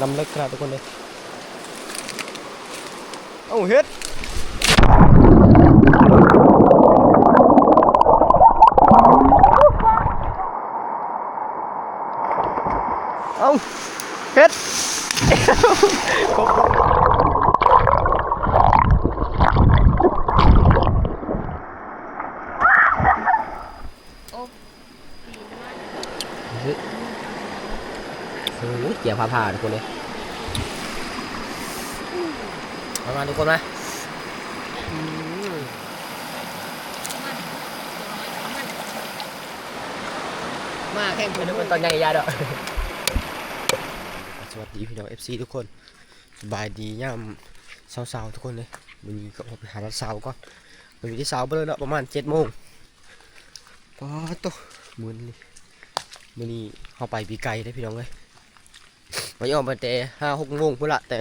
นำเล็กขนาดทุกคนเลยเอาเฮ็ดเอาเฮ็ด โอ้โหเกี่ ยวผ้าผ่าทุกคนเลยมามาทุกคนมาอืมมาแข่งกันทุกคนตอนยังยาดอกสวัสดีพี่น้อง FC ทุกคนสบายดีย่ำเช้าๆทุกคนเลยมันมีก็ออกไปหาร้านเช้าก่อนมันมีที่เช้าไปเลยเนาะประมาณเจ็ดโมงป๊าดโตมือนี้มือนี้เข้าไปปีไก่ได้พี่น้องเลย วันนี้ออกมาแต่ห้าหกโมงพุ่นละแต่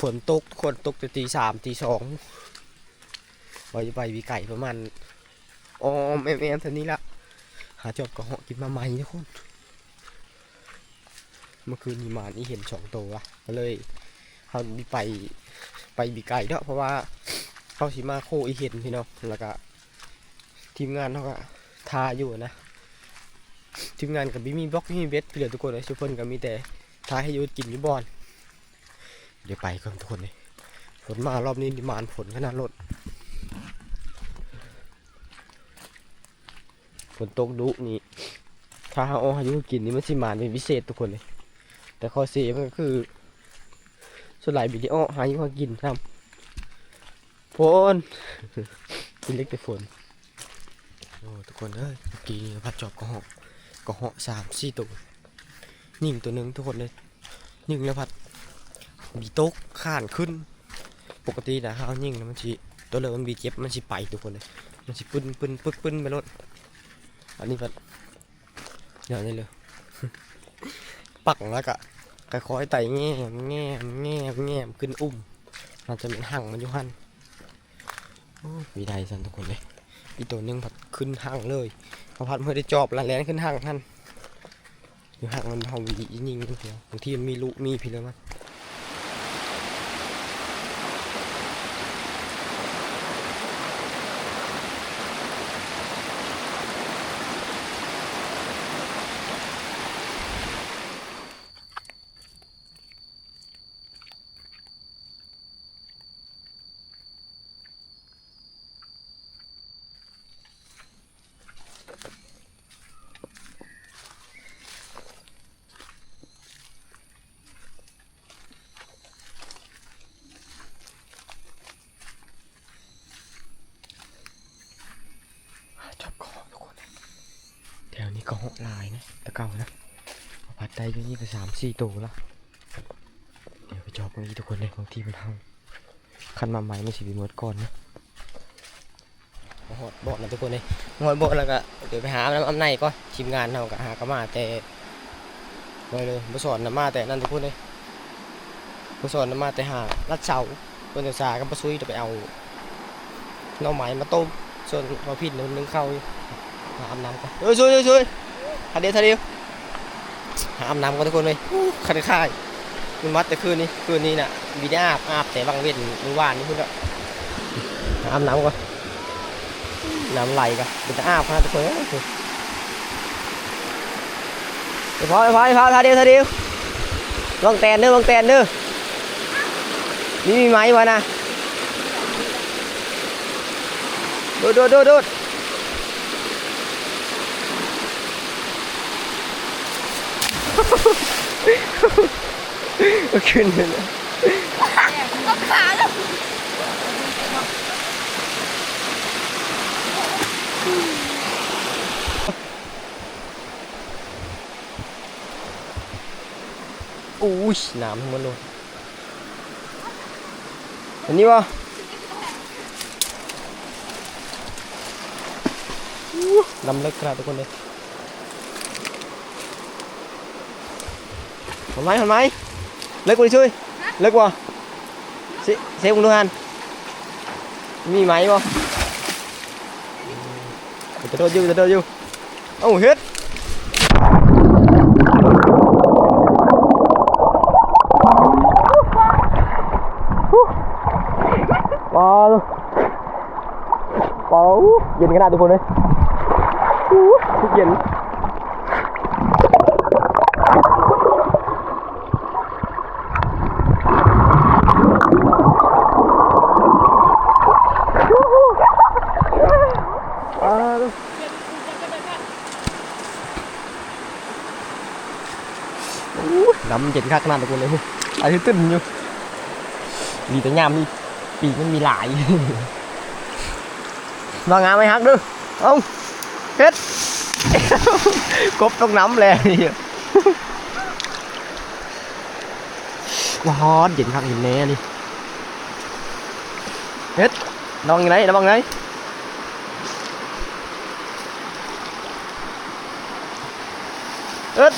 ฝนตกคนตกแต่ตีสามตีสองวันนี้ไปวีไก่ประมาณอ๋อแม่แม่เท่านี้ละหาจอบกระหาะกินมาใหม่ทุกคนเมื่อคืนนี้มานี่เห็นสองตัวก็เลยเขาไปไปบีไก่เนาะเพราะว่าเขาสิมาโคอีเห็นพี่น้องแล้วก็ทีมงานเขาก็ทาอยู่นะ ทีมงานกับบิมีบล็อกบิมีเบสเปลือทุกคนเลยทุกคนก็มีแต่ท้ายให้อยูกินยูบอลเดี๋ยวไปกันทุกคนเลยฝนมารอบนี้ดิมานฝนขนาดรถฝนตกดุนี่ถ้าเอาอายุกินนี่มันสิมานเป็นพิเศษทุกคนเลย แต่ข้อเสียมันก็คือส่วนหลายวิดีโอหาอยุกินครับฝนกินเล็กแต่ฝนโอ้ทุกคนเอ้ยกีนี่พัดจอบก็หอก ก็เหาะสามสี่ตัวยิงตัวหนึ่งทุกคนเลยยิงแล้วพัดมีโต๊ะข้านขึ้น ปกตินะเขายิงแล้วมันชีตัวเลยมันบีเจ็บมันชีไปทุกคนเลย มันชีปึ้นปึ้นปึ๊กปึ้นไปรถอันนี้พัดเดี๋ยวนี้เลยปักแล้วก็ค่อยๆไต่แง่มแง่มแง่มแง่มขึ้นอุ้มมันจะเป็นหั่งมันอยู่หันโอ้มีได้สันทุกคนเลย อีตัวนึงพัดขึ้นห้างเลยพอพัดเมื่อได้จอบละแลนขึ้นห่างท่านอยู่ห่างมันเฮาวียิงเดียวบางทีมันมีลูกมีพี่เลยมันจอบคอทุกคนแถวนี้ก็เหาะลายนะตะเก่านะพอพัดได้อยู่นี่ก็ สี่ตัวล้วเดี๋ยวไปจอบตรงนี้ทุกคนเลยบางทีมันเฮาคันมาใหม่ไม่สิบีหมดก่อนนะหอดบ่อนะทุกคนเลยหอดบ่อแล้วก็เดี๋ยวไปหาน้ำอำในก่อนทีมงานเราก็หากระมาแต่เลยเลยมาสอนน้ำมาแต่นั่นทุกคนเลยมาสอนน้ำมาแต่หาลัดเสาเพื่อนจะสากับปะซุยจะไปเอาหน่อไม้มาต้มส่วนเราผิดนึงนึงเข้าอยู่หาอาบน้ำกันเอ้ยช่วยช่วยช่วยทาเดียวทาเดียว หาอาบน้ำกันทุกคนเลยขัดข่ายมันมัดแต่คืนนี้คืนนี้น่ะมีได้อาบอาบแต่บางเว้นมือวานนี่พุ่นละหาอาบน้ำก่อนน้ำไหลกันเป็นจะอาบนะทุกคนเอ้ยเดี๋ยวพอเดี๋ยวพอเดี๋ยวพอทาเดียวทาเดียวลองแตนเด้อลองแตนเด้อนี่มีไหมวะนะโดดโดด โดดโดดขึ้นเลยนะอู้ยน้ำทั้งหมดเลยอันนี้วะนำเล็กขนาดทุกคนเลย Hồn máy, hồn máy. Lực đi chơi, lấy quá. sẽ sẽ cùng được ăn. Mì máy không? Từ từ từ từ. Ông hết. bò luôn bò nhìn cái này tụi con đi nhìn. เย็นคักขนาดทุกคนเลยอันนี้ตื่นอยู่ดีแต่ยามนี่ปีกมันมีหลายว่างามไหมฮักดูเอาเฮ็ดกบต้องน้ำแรงนี่ว้าวเย็นคักเห็นแน่นี่เฮ็ดนองยังไงนองยังไงเอิด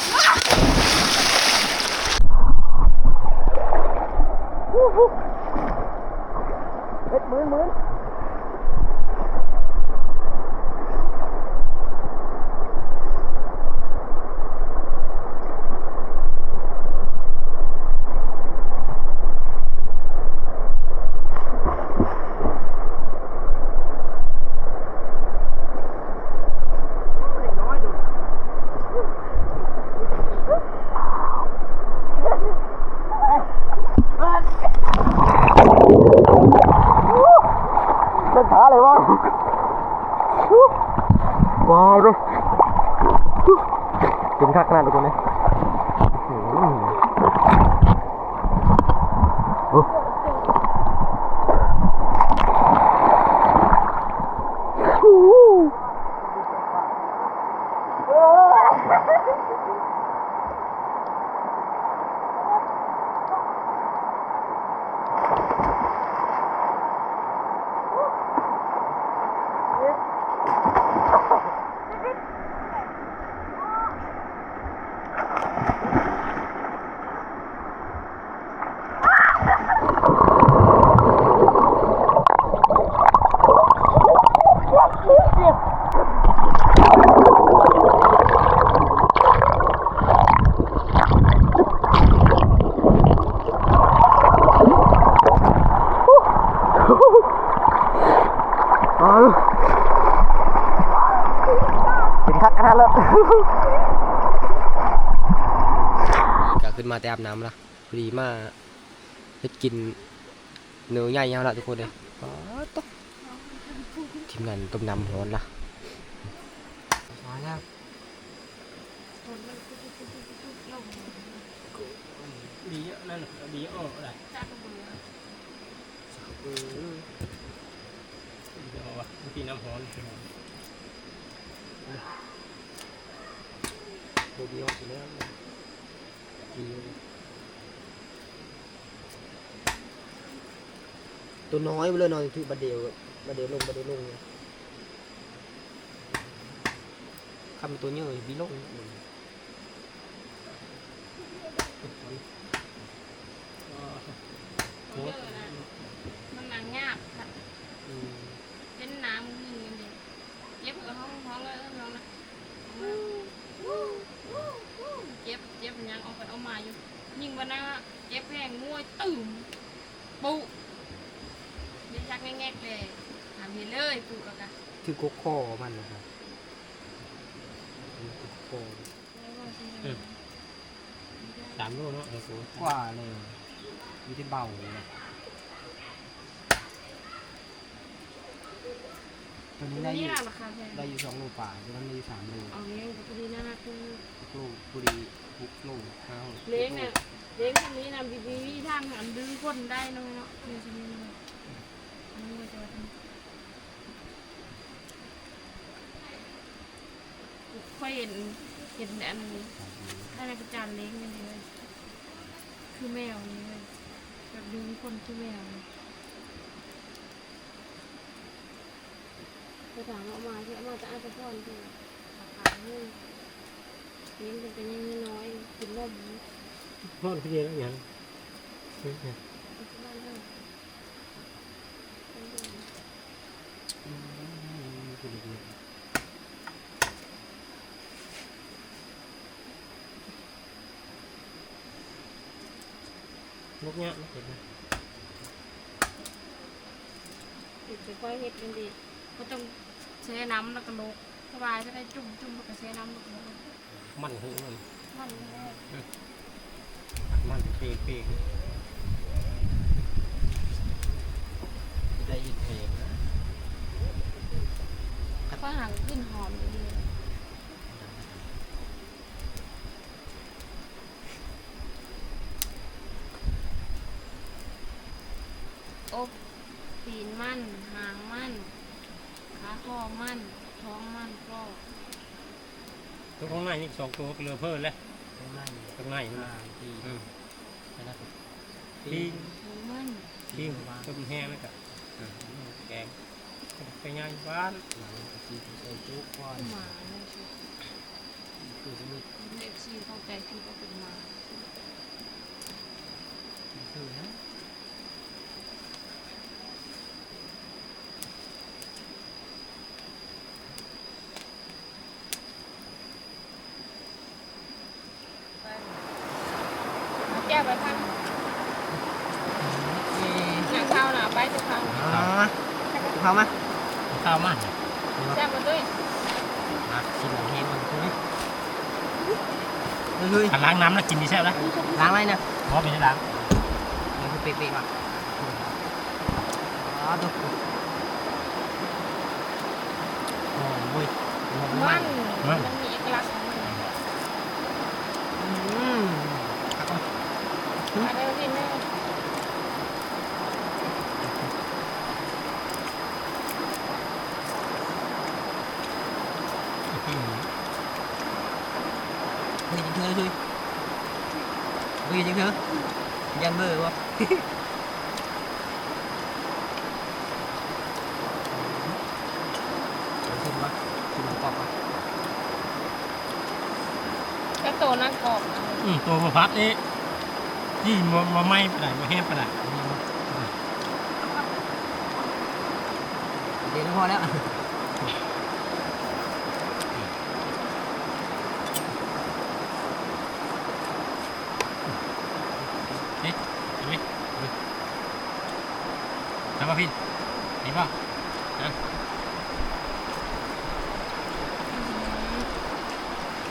เอ็ดมือมือเล่นขาเลยวะว้าวดูกิน คักขนาดทุกคนเลยอืมโอ้ว้าวกินคักขนาดเลยก็ขึ้ นมาแต่อาบน้ำละพอดีมาเฮ็ดกินเนื้อใหญ่แล้วล่ะทุกคนเลยอ๋อตกทีมงานต้มน้ำร้อนละมาแล้วดีนั่นดีอ้ออะไรดีอ้อวะเมื่อกี้น้ำร้อนโบเดียวสิแล้วดี ตัวน้อยไปเลยนอนถือบาเดียวบาเดียวลงบาเดียวลงคำตัวเนี้ยบีลงมันหนังยากค่ะเป็นน้ำยิงกันเลยเจ็บกับห้องห้องเลยห้องนะเจ็บเจ็บยังเอาไปเอามาอยู่ยิงวันนั้นเจ็บแห้งงวยตื่มปุได้ชักแง่ๆเลยถามเห็นเลยปูกะกะ คือกกคอมันนะครับกกคอสามโลเนาะเออกูกว่าเลยมีที่เบาเลยตัวนี้ได้อนี่ยู่แหละราคาแพงได้อยู่สองโลป่าตัวนั้นได้อยู่สามโลเอาเลี้ยงกับพอดีน่ารักคือโลบุรีบุกโลห้าโลเลี้ยงเนี่ยเลี้ยงตรงนี้นะบีบีทางอันดึงคนได้น้อยเนาะเนี่ยจะมีเลยอันนี้ก็จะว่าค่อ ยเห็นเห็นอันนี้ถ้าในกระจานเลี้ยงกันเลยคือแมวนี่เลยแบบดึงคนคือแมวเลยไปถามเอามาที่เอามาจะอาจจะพ่อนที่ขายให้เลี้ยงกันเป็นยังน้อยกินนมพ่อพี่เดียวแล้วยังบ้านเฮา นกเนี้ยเห็นไหมเด็กจะค่อยเฮ็ดกันดีก็ต้องเช่น้ำแล้วก็ลกสบายจะได้จุ่มจุ่มแล้วก็เช่น้ำแล้วก็ลกมันหือมันมันแรกมันเปีกเปีกได้ยินเพลงนะก็หางขึ้นหอมอยู่ดีอบตีน มันหางมันขาคอมันท้องมันก็ตัวข้างในนี่สองตัวก็เหลือเพิ่มแล้วข้างในข้างในมันอ่าที่อืมนะครับปิ้งหมูมันปิ้งต้มแห้งแล้วก็อืมแกงไปง่ายบ้านหลังที่ใส่จุกก้อนหมาเนี่ยสิคือจะมีเอฟซีเข้าใจพี่ก็เป็นหมา คือนะ เอาแก้วไปพันหนังข้าวหนาไปจะข้าว อ๋อเข้ามา ข้าวมัน แซ่บมาด้วย อะชิมหนังแห้งมันใช่ไหม เฮ้ยถ้าล้างน้ำแล้วกินดีแซ่บนะล้างอะไรนะเพราะเป็นล้างมันคือเป๊ะๆว่ะอ๋อดูโอ้ยมันมันมันมีเอกลักษณ์ของมัน อืมครับผม อะไรวะพี่แม่ เฮ้ยจริงเธอช่วย เฮ้ยจริงเธอยันเบอร์วะชิมวะชิมกรอบวะแค่โตนั่งกรอบอืมตัวมะพัดนี่ที่มามาไหม้ไปไหนมาแห้งไปไหนเดี๋ยวพอแล้ว เห็นไหมทำมาพี่เห็นป่ะ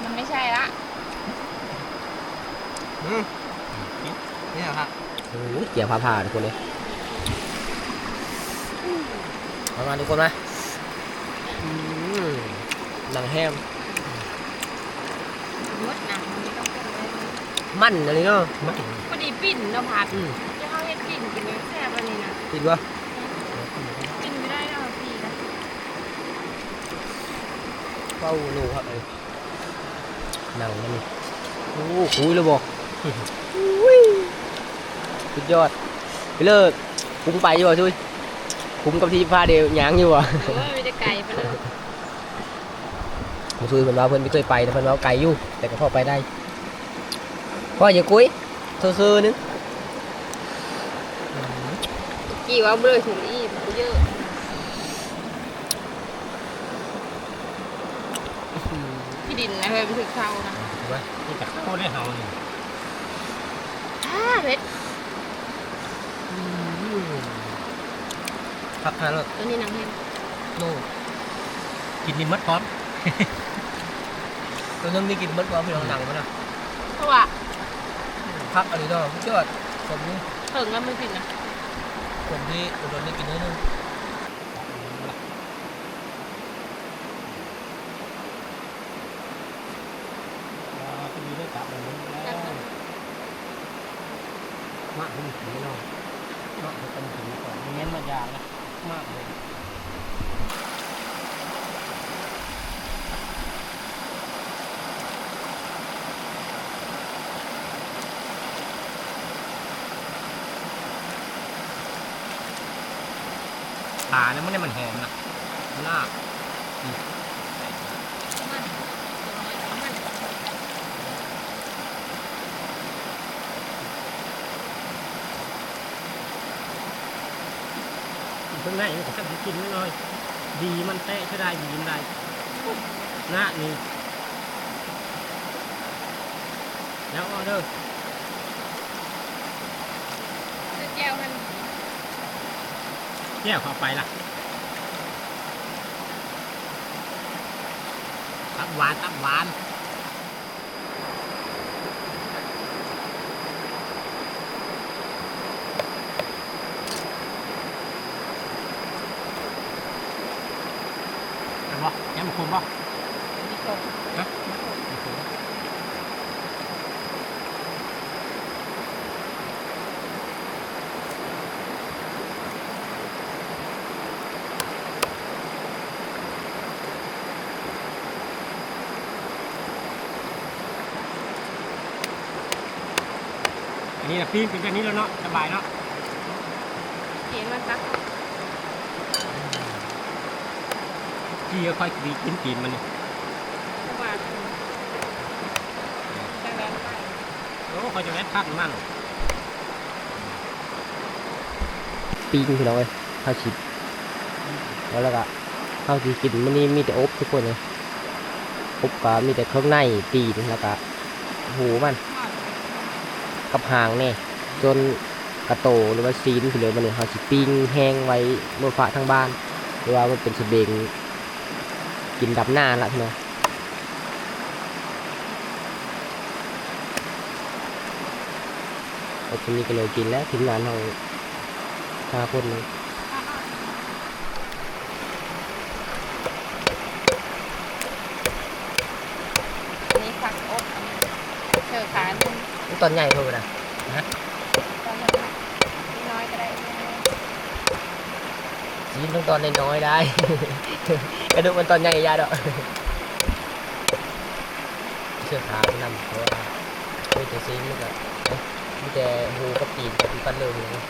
มันไม่ใช่ละ อืม นี่ นี่เหรอครับ โอ้ยเกี่ยวผ้าผ่าทุกคนเลยมามาทุกคนมาอืมหนังแฮมมดหนังมันไม่ต้องเป็นเลยมันอะไรเนาะมันพอดีปิ่นเราผัดอืมจะเข้าเฮ็ดปิ่นกินเลยแซ่บอันนี้นะติดวะกินไม่ได้แล้วพี่นะเป้าหนูครับเอ้ยหนังมันนี่โอ้โหคุยเลยบอกอุ้ย สุดยอดไปเลิกคุ้มไปอยู่วะช่วยคุ้มกับที่พาเดียวหยางอยู่วะเออมีแต่ไก่ไปเลยผมช่วยเพิ่นว่าเพิ่นไม่เคยไปแต่เพิ่นว่าไกลอยู่แต่ก็พอไปได้พ่ออย่ากุ้ยคือๆนึงกี่ว่าเบลอถึงอีกเยอะพี่ดินนะเฮ้ยไปถึงเขานะนี่แต่ข้าวได้เห่านี่อ่าเพชร ครับทานแล้วตัวนี้หนังเห็นโน่กินนี่มัดพร้อม ตัวนึงนี่กินมดกว่าพี่น้องหนังมันนะเพราะว่าพักอันนี้เนาะสุดยอดผมนี่ถึงแล้วมันกินนะผมนี่ตัวนี้กินนิดนึงจะมีได้จับแบบนี้แล้วมากขึ้นถึงไม่นอนมากขึ้นถึงก่อนไม่งั้นมันยากนะมากเลยขานี่ยมันได้มันหอมนะลาบมันมันข้างในมันก็จะกินไม่น้อย ดีมันเตะใช่ได้ดีมันได้หน้านี่แล้วออเดอร์ เนี่ยขอไปล่ะตับหวานตับหวาน นนี้นะปีนเป็นแบบนี้แล้วเนาะสบายเนาะเห็นมันซักพี่ก็ค่อยดีกินตีนมันนี่สบายจังแรงไปโอ้เขาจะแวะพักมันปิ้งพี่น้องเอ้ยข้าวชิดแล้วแล้วก็ข้าวที่กินมันนี่มีแต่อบทุกคนเลยอบก็มีแต่เครื่องในตีนแล้วก็หูมัน กับหางเนี่ยจนกระโตหรือว่าซีนถือเลยมันเนี่ยเขาสิปิ้งแห้งไว้บนฟ้าทั้งบ้าน หรือว่ามันเป็นสเบงกินดับหน้าละเนาะโอเคนี่ก็เลยกินแล้วทีมงานเราห้าคนเลย อันนี้ผักอบเธอขาหนึ่ง ตอนใหญ่เท่าไหร่ตอนนั้นนิดน้อยก็ได้ซีนต้องตอนน้อยๆได้ กระดูกมันตอนใหญ่ยาดอกเชือกขามันนำเพราะว่าไม่แต่ซีนมันก็เอ๊ะมีแต่หูกับปีนกับปันเลยเลย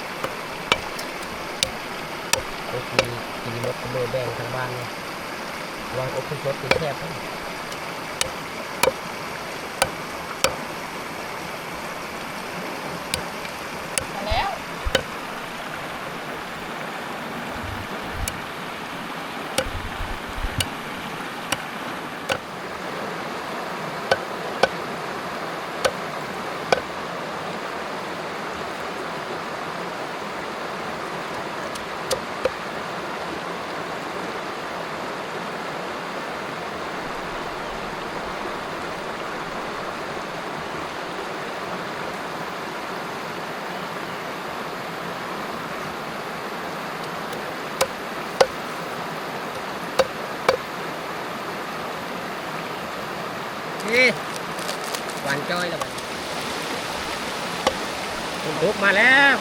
โอ้มีกินมดกับเบอร์แบ่งทั้งบ้านเลย วางอบขึ้นรถเป็นแคบเลย นี่หวานจ้อยแล้วมันผมลุกมาแล้ว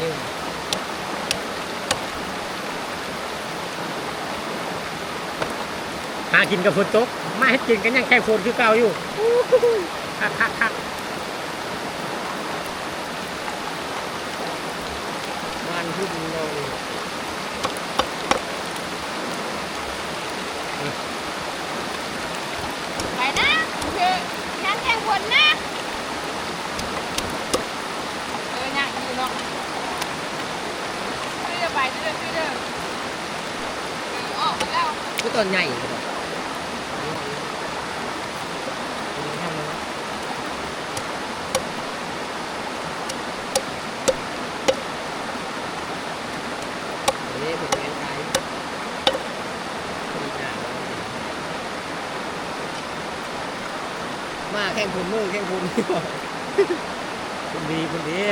นี่หากินกับฝนตกมาให้กินกันยังแค่ฝนคือเก่าอยู่คักคักคักมันขึ้นลงไปนะคือนั่นแข่งบนนะเออเนี่ยอยู่เนาะซื้อเดี๋ยวไปซื้อเดี๋ยวซื้อเดี๋ยวเออออกมา แล้วนใหญ่เลยนี่เป็นงานไกลมาแข่งคุณมือแข่งคุณนี่อกคุณดีคุณดี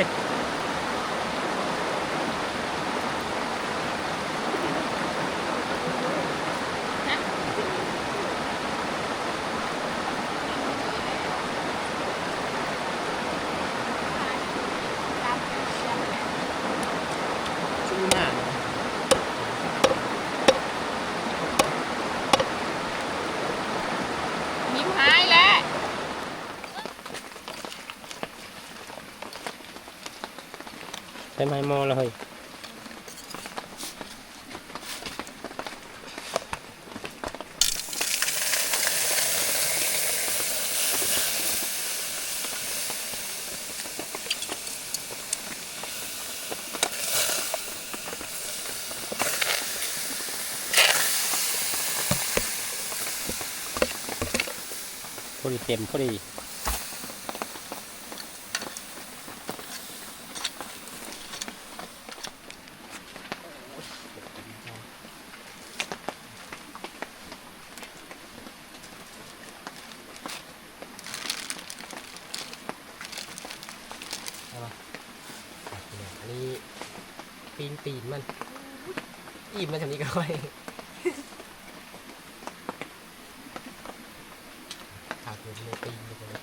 ชุ่มมาก ยิ้มหายแล้ว ใช้ไม้มอแล้วเฮ้ยพอดีเต็มพอดี ม นี้ปีนตีนมันอิ่มมันทำนี้ก็ค่อยขาด เลยในตีนเลย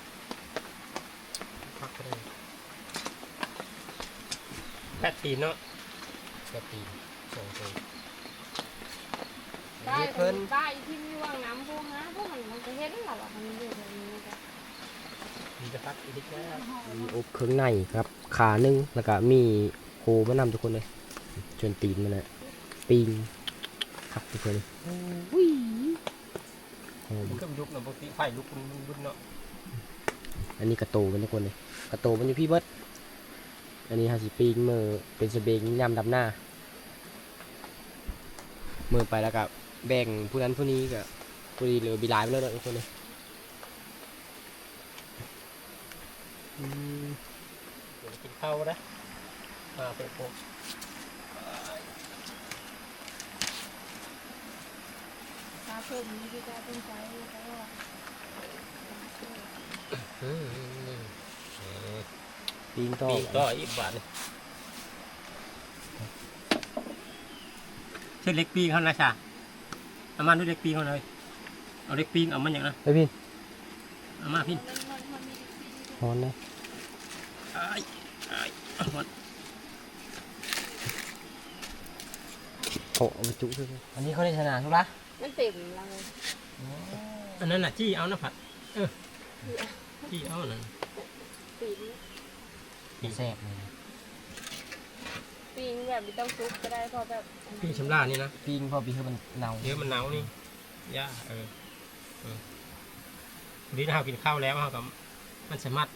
พักก็ได้แปดตีนเนาะแค่ตีนสองตัวได้นี่เพิ่นได้ที่มีว่างน้ำพวกนะพวกมันมันจะเห็นหรอว่ามันอยู่แบบนี้ก็มีจะพักอีกนิดแล้วมีอบเครื่องในครับ ขาหนึ่งแล้วก็มีโคมานำทุกคนเลยจนตีนมันเลยปิงครับทุกคนเลยหอมมันก็ ยุกเนาะปกติไฟลุกมันบุญเนาะอันนี้กระโตมันทุกคนเลยกระโตมันอยู่พี่เบิดอันนี้ฮาสิปิงมือเป็นสเบงยำดำหน้า มือไปแล้วก็แบ่งผู้นั้นผู้นี้ก็ผู้นี้เหลือบีหลายไปแล้วเนาะทุกคนเลยอืมเดี๋ยวกินข้าวนะมาเป็นพวก ถ้า เพิ่มนี้ที่จะเป็นใจก็ว่าอืมปิงต่อปีก็อีกบาทนึงเช่นเล็กปีเขานะชาเอามาด้วยเล็กปีเขาเลยเอาเล็กปีเอามันอย่างนะไปพินเอามาพี่มันมันมันมีฮอนนะอ้ายอ้ายเอาหมดโอ้เอาไปจุด้วยอันนี้เขาได้ชนะทุกละ มันเต็มแล้วอันนั้นน่ะจี้เอานะผัดเออจี้เอานั่นปีนปีแซ่บเลยปีนแบบไม่ต้องซุกก็ได้พอแบบปีชำระนี่นะปิงพอปีคือมันเน่าเดี๋ยวมันหนาวนี่ย่าเออเออวันนี้เรากินข้าวแล้วเรากับมันสามารถ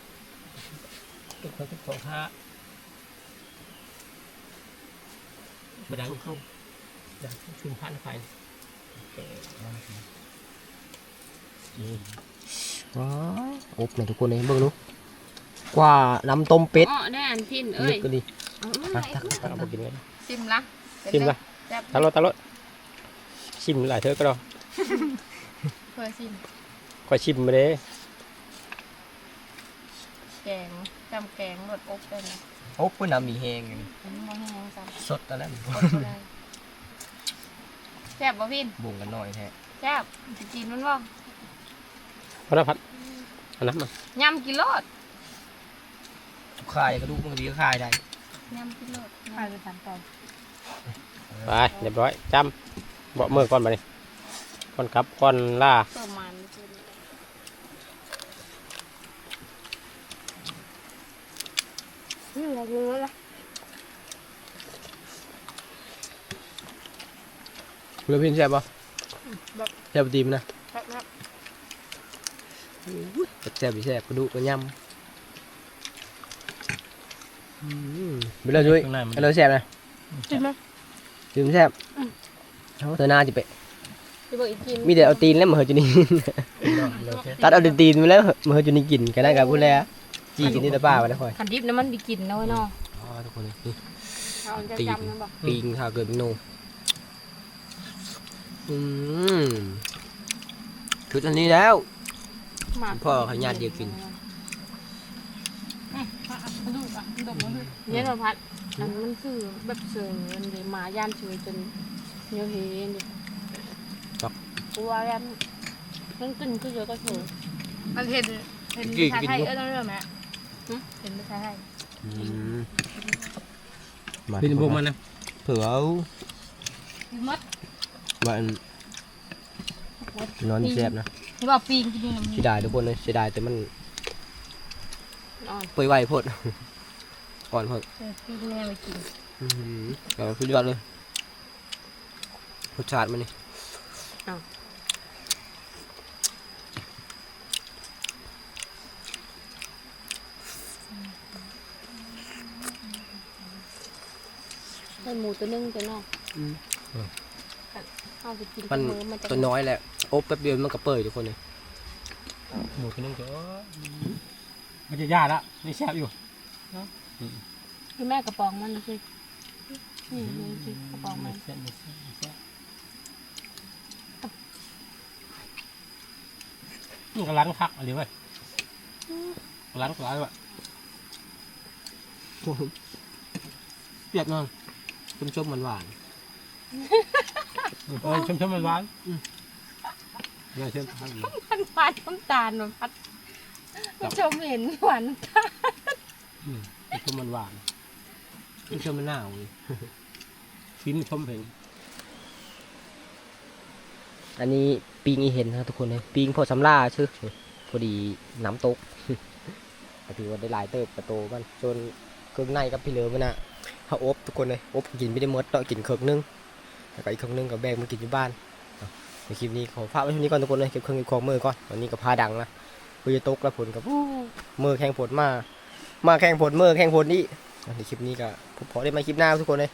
ทุกคนทุกคนท่าบดังเข้าดังชุมพันไฟ ว้ายอบเลยทุกคนเลยเบิ่งดูกว่าน้ำต้มเป็ดอ๋อได้อันพินเอ้นึยกก็ดีเอาอะๆตักเอากินเลยซิมละชิมละตลอดตลอดชิมหลายเธอก็ได้เพื่อซิมคอยชิมมาเลยแกงจำแกงรสอบเป็นอบเพื่อน้ำมีแห้งสดตอนนั้น แซ่บบ่พินบ่งกันหน่อยแท้แซ่บสิกินมันบ่พระพัดอันนั้นมายำกินโลดคายกระดูกบางทีก็คายได้ยำกินโลดขายไปสามตอนไปเรียบร้อยจำเบาะมือก่อนมาเลยก่อนกลับก่อนล่าเติมมันกินนี่อะไรเยอะละ เรือพินแซ่บปะแซ่บดีมนนะครับครับแซ่บดีแซ่บกระดูกกระยำอืมไปเลยจุ้ยข้างในมันอันนั้นแซ่บนะกินไหมจิ้มแซ่บเอาเธอหน้าจิเปะจะบอกอีกกินมีแต่เอาตีนแล้วมาเหอจุนี่ตัดเอาแต่ตีนมาแล้วมาเหอจุนี่กินกันได้กับพูดแล้วจีกินนี่ตะป้าไปนะคอยขันดิบน้ำมันดีกินนะเว้ยเนาะอ๋อทุกคนนี่เอาจะตีนจำนะบอกปิงถ้าเกิดโน อืมคือตอนนี้แล้ว พ่อเขาญาติเดียวกิน เนี่ยเราพัดอันมันคือแบบเสือมันเลยมาย่านช่วยจนเนียวเห็นดิกลัวย่านมันกินคือเยอะก็เถอะมันเห็นเห็นภาษาไทยเออต้องเรื่องไหมเห็นภาษาไทยอืมมาบินบุกมันนะเผื่อเอามด บ้านนอนแซ่บนะที่ว่าปีนกินน้ำเสียดายทุกคนเลยเสียดายแต่มันอ่อนเปื่อยไวโพดอ่อนโพดปีนแม่ไปกินอืมแต่ว่าสุดยอดเลยรสชาติมันนี่ให้หมูตัวนึงตัวน้องอืม เอาไปกินมันมือมันจะตัวน้อยแหละอบแป๊บเดียวมันก็เปื่อยทุกคนเลยหมูตัวนึงเถอะมันจะยากละนี่แซ่บอยู่คือแม่กระป๋องมันคือนี่นี่คือกระป๋องมันแซ่บแซ่บแซ่บนี่ก็ร้านคักอะไรเว้ยร้านก็ร้านว่ะเปียกเนาะชมชมๆหวานๆ เออชมชมๆหวานๆอืมเนี่ยเช่นพันมันหวานน้ำตาลมันพัดผู้ชมเห็นหวานน้ำตาลอืมชมมันหวานๆชมมันหนาวเลยฟินชมเพลงอันนี้ปิงอีเห็นนะทุกคนเลยปิงพอสำลาชื่อพอดีน้ำตกก็ถือว่าได้หลายเติบประโตมันจนเครื่องในกับพี่เหลือมันอะเขาอบทุกคนเลยอบกินไม่ได้หมดต้องกินเครื่องนึง แล้วก็อีกเครื่องนึงกับแบกมากินอยู่บ้านในคลิปนี้ขอฝากไว้ที่นี้ก่อนทุกคนเลยเก็บเครื่องเก็บของมือก่อนวันนี้ก็พาดังนะคุยตกแล้วผลกับมือแข่งผลมา มาแข่งผลมือแข่งผลนี่ในคลิปนี้ก็พอได้มาคลิปหน้าทุกคนเลย